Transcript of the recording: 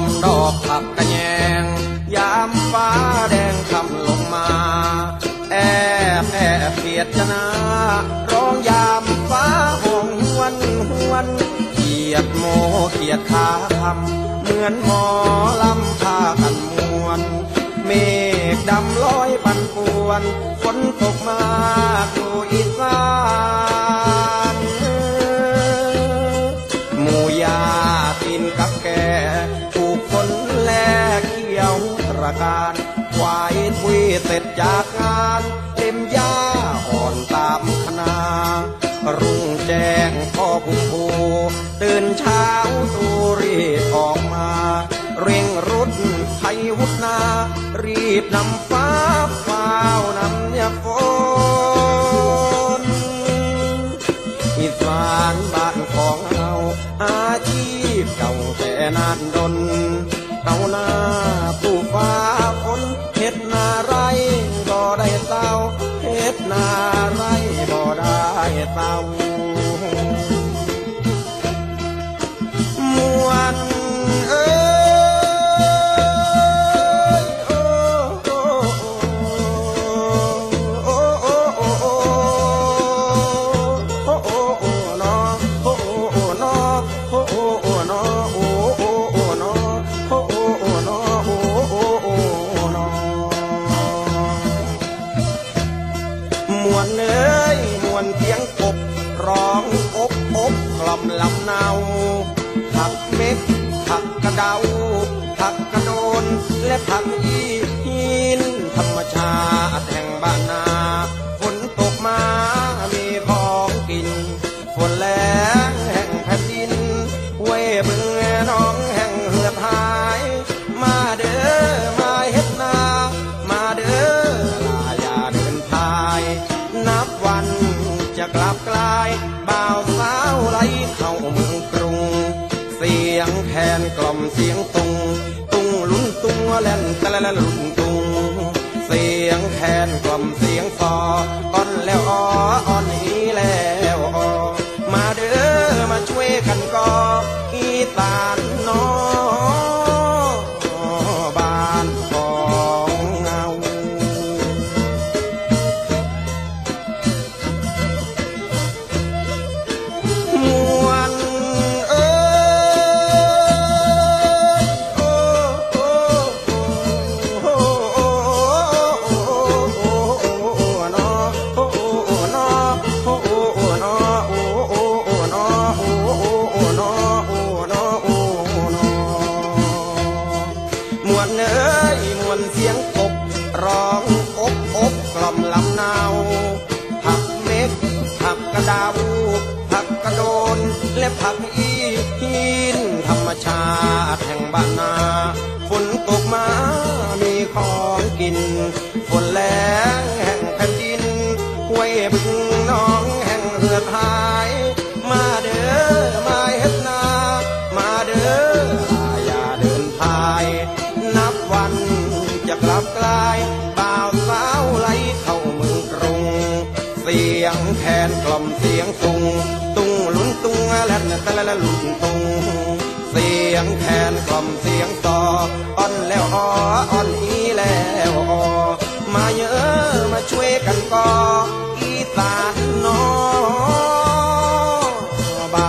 มดอกผักกระแยง ยามฟ้าแดงคำลงมา แอบแอบเสียดจนาร้องยามฟ้าหงหวนหวนเกียดโมเกียดขาคำเหมือนหมอลำท่ากันมวนเมฆดำลอยปั่นป่วนฝนตกมาก เสร็จจากงานเต็มหญ้าอ่อนตามคณารุ่งแจ้งพ่อผู้ผูตื่นเช้าตูรีบออกมา เร่งรุดไทยวุฒนา รีบนำฟ้าฟ้าวนำยาฝนอีสานบ้านของเราอาชีพเก่าแต่นานดนเอานา muôn ơi muôn tiếng cục ร้องอบอบกล่อมลำเนาผักเม็ดผักกระเดาผักกระโดนและผักยีนธรรมชาติ แคนกล่อมเสียงตุง ตุงลุ้นตุงแล่นตะละละลุงตุง เสียงแคนกล่อมเสียงซอ และผักอีหินธรรมชาติแห่งบ้านนาฝนตกมามีของกินฝนแรงแห่งแผ่นดินห้วยบึงน้องแห่งเหือดหาย มาเด้อมาเฮ็ดนา มาเด้อลาอย่าเดินทาย นับวันจะกลับกลายบ่าวสาวไหลเข้าเมืองกรุง เสียงแคนกล่อมเสียงตุง ตุงลุนตุงแลนตะละละลุนตุง เสียงแคนกล่อมเสียงต่ออ่อนแล้วอ้ออ่อนอีแล้วอ้อมาเยอะมาช่วยกันกออีสานน้อบา